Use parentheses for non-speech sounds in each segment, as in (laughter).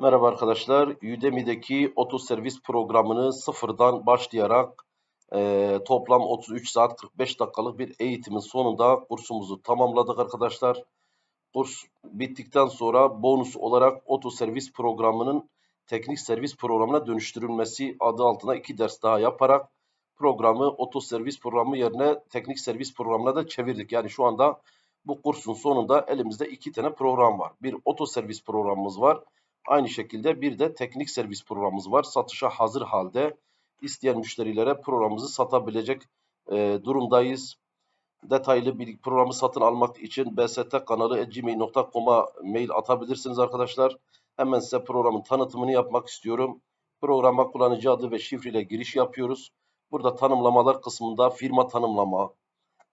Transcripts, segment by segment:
Merhaba arkadaşlar. Udemy'deki otoservis programını sıfırdan başlayarak eee, toplam 33 saat 45 dakikalık bir eğitimin sonunda kursumuzu tamamladık arkadaşlar. Kurs bittikten sonra bonus olarak otoservis programının teknik servis programına dönüştürülmesi adı altına iki ders daha yaparak programı otoservis programı yerine teknik servis programına da çevirdik. Yani şu anda bu kursun sonunda elimizde iki tane program var. Bir otoservis programımız var. Aynı şekilde bir de teknik servis programımız var. Satışa hazır halde isteyen müşterilere programımızı satabilecek e, durumdayız. Detaylı bir programı satın almak için bstkanalı.gmail.com'a mail atabilirsiniz arkadaşlar. Hemen size programın tanıtımını yapmak istiyorum. Programa kullanıcı adı ve şifreyle giriş yapıyoruz. Burada tanımlamalar kısmında firma tanımlama,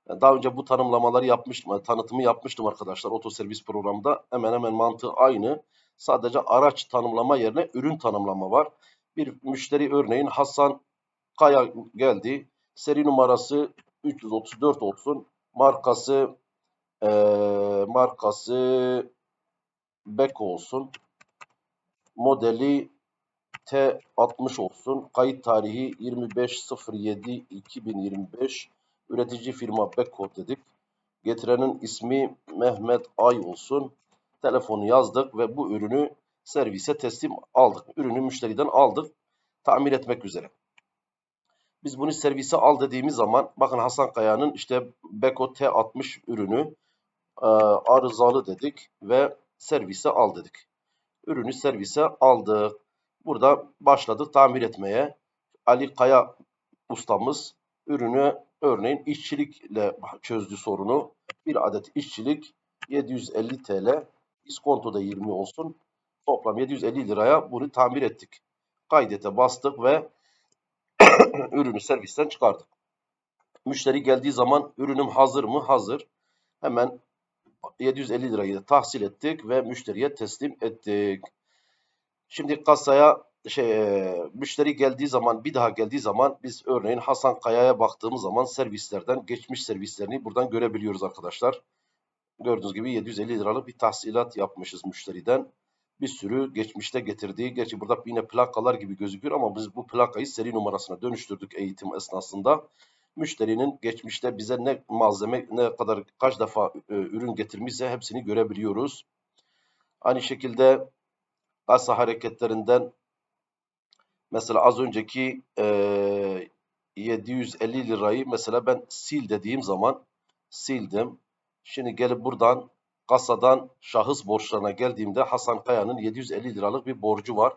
daha önce bu tanımlamaları yapmıştım, tanıtımı yapmıştım arkadaşlar otoservis programında. Hemen hemen mantığı aynı. Sadece araç tanımlama yerine ürün tanımlama var. Bir müşteri örneğin Hasan Kaya geldi. Seri numarası 334 olsun. Markası eee, markası Beko olsun. Modeli T60 olsun. Kayıt tarihi 25.07.2025. Üretici firma Beko dedik. Getirenin ismi Mehmet Ay olsun. Telefonu yazdık ve bu ürünü servise teslim aldık. Ürünü müşteriden aldık. Tamir etmek üzere. Biz bunu servise al dediğimiz zaman bakın Hasan Kaya'nın işte Beko T60 ürünü e, arızalı dedik ve servise al dedik. Ürünü servise aldık. Burada başladık tamir etmeye. Ali Kaya ustamız ürünü örneğin işçilikle çözdü sorunu. Bir adet işçilik 750 TL, iskonto da 20 olsun. Toplam 750 liraya bunu tamir ettik. Kaydete bastık ve (coughs) ürünü servisten çıkardık. Müşteri geldiği zaman ürünüm hazır mı? Hazır. Hemen 750 lirayı da tahsil ettik ve müşteriye teslim ettik. Şimdi kasaya şey müşteri geldiği zaman bir daha geldiği zaman biz örneğin Hasan Kaya'ya baktığımız zaman servislerden geçmiş servislerini buradan görebiliyoruz arkadaşlar. Gördüğünüz gibi 750 liralık bir tahsilat yapmışız müşteriden. Bir sürü geçmişte getirdiği, gerçi burada yine plakalar gibi gözüküyor ama biz bu plakayı seri numarasına dönüştürdük eğitim esnasında. Müşterinin geçmişte bize ne malzeme, ne kadar kaç defa e, ürün getirmişse hepsini görebiliyoruz. Aynı şekilde kasa hareketlerinden mesela az önceki e, 750 lirayı mesela ben sil dediğim zaman sildim. Şimdi gelip buradan kasadan şahıs borçlarına geldiğimde Hasan Kaya'nın 750 liralık bir borcu var.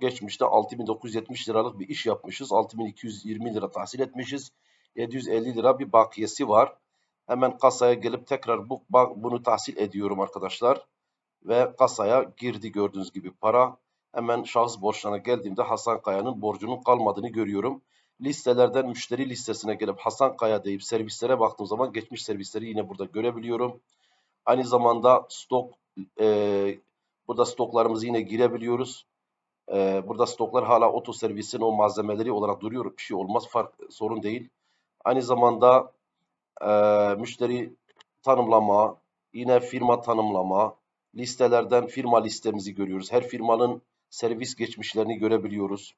Geçmişte 6970 liralık bir iş yapmışız. 6220 lira tahsil etmişiz. 750 lira bir bakiyesi var. Hemen kasaya gelip tekrar bu bunu tahsil ediyorum arkadaşlar. Ve kasaya girdi gördüğünüz gibi para. Hemen şahıs borçlarına geldiğimde Hasan Kaya'nın borcunun kalmadığını görüyorum. Listelerden müşteri listesine gelip Hasan Kaya deyip servislere baktığım zaman geçmiş servisleri yine burada görebiliyorum. Aynı zamanda stok e, burada stoklarımızı yine girebiliyoruz. E, burada stoklar hala oto servisin o malzemeleri olarak duruyor. Bir şey olmaz fark sorun değil. Aynı zamanda e, müşteri tanımlama, yine firma tanımlama, listelerden firma listemizi görüyoruz. Her firmanın servis geçmişlerini görebiliyoruz.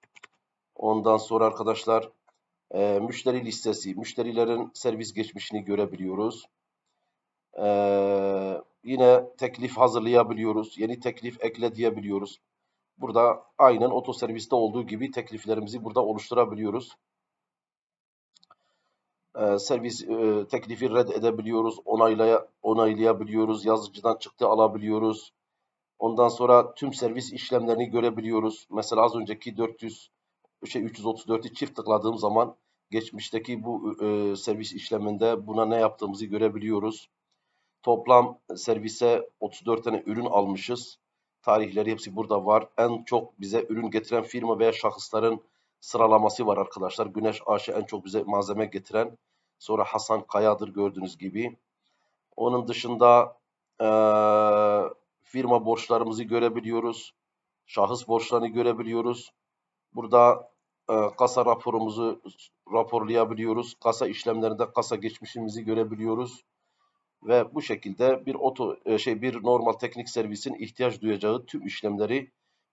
Ondan sonra arkadaşlar e, müşteri listesi, müşterilerin servis geçmişini görebiliyoruz. E, yine teklif hazırlayabiliyoruz. Yeni teklif ekle diyebiliyoruz. Burada aynen otoserviste olduğu gibi tekliflerimizi burada oluşturabiliyoruz. E, servis e, teklifi red edebiliyoruz, onaylaya, onaylayabiliyoruz, yazıcıdan çıktı alabiliyoruz. Ondan sonra tüm servis işlemlerini görebiliyoruz. Mesela az önceki 400 şey 334'ü çift tıkladığım zaman geçmişteki bu e, servis işleminde buna ne yaptığımızı görebiliyoruz. Toplam servise 34 tane ürün almışız. Tarihleri hepsi burada var. En çok bize ürün getiren firma veya şahısların sıralaması var arkadaşlar. Güneş AŞ en çok bize malzeme getiren. Sonra Hasan Kaya'dır gördüğünüz gibi. Onun dışında e, firma borçlarımızı görebiliyoruz. Şahıs borçlarını görebiliyoruz. Burada kasa raporumuzu raporlayabiliyoruz. Kasa işlemlerinde kasa geçmişimizi görebiliyoruz. Ve bu şekilde bir oto şey bir normal teknik servisin ihtiyaç duyacağı tüm işlemleri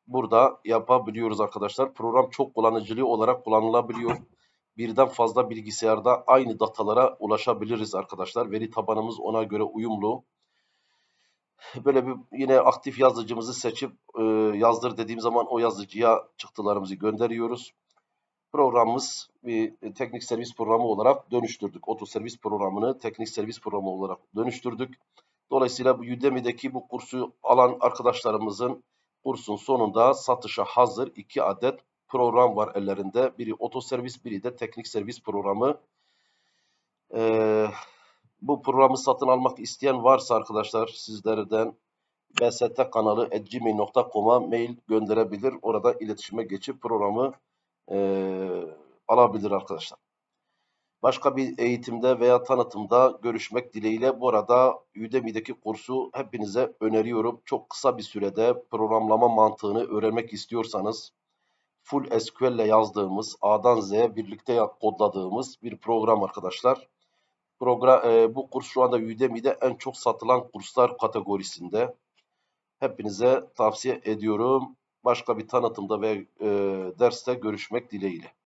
burada yapabiliyoruz arkadaşlar. Program çok kullanıcılı olarak kullanılabiliyor. Birden fazla bilgisayarda aynı datalara ulaşabiliriz arkadaşlar. Veri tabanımız ona göre uyumlu. Böyle bir yine aktif yazıcımızı seçip e, yazdır dediğim zaman o yazıcıya çıktılarımızı gönderiyoruz. Programımız bir e, teknik servis programı olarak dönüştürdük. Otoservis programını teknik servis programı olarak dönüştürdük. Dolayısıyla bu Udemy'deki bu kursu alan arkadaşlarımızın kursun sonunda satışa hazır iki adet program var ellerinde. Biri otoservis, biri de teknik servis programı. Ee, bu programı satın almak isteyen varsa arkadaşlar sizlerden bst kanalı gmail.com'a mail gönderebilir. Orada iletişime geçip programı eee, alabilir arkadaşlar. Başka bir eğitimde veya tanıtımda görüşmek dileğiyle bu arada Udemy'deki kursu hepinize öneriyorum. Çok kısa bir sürede programlama mantığını öğrenmek istiyorsanız full SQL ile yazdığımız A'dan Z'ye birlikte kodladığımız bir program arkadaşlar. Program, e, bu kurs şu anda Udemy'de en çok satılan kurslar kategorisinde. Hepinize tavsiye ediyorum. Başka bir tanıtımda ve e, derste görüşmek dileğiyle.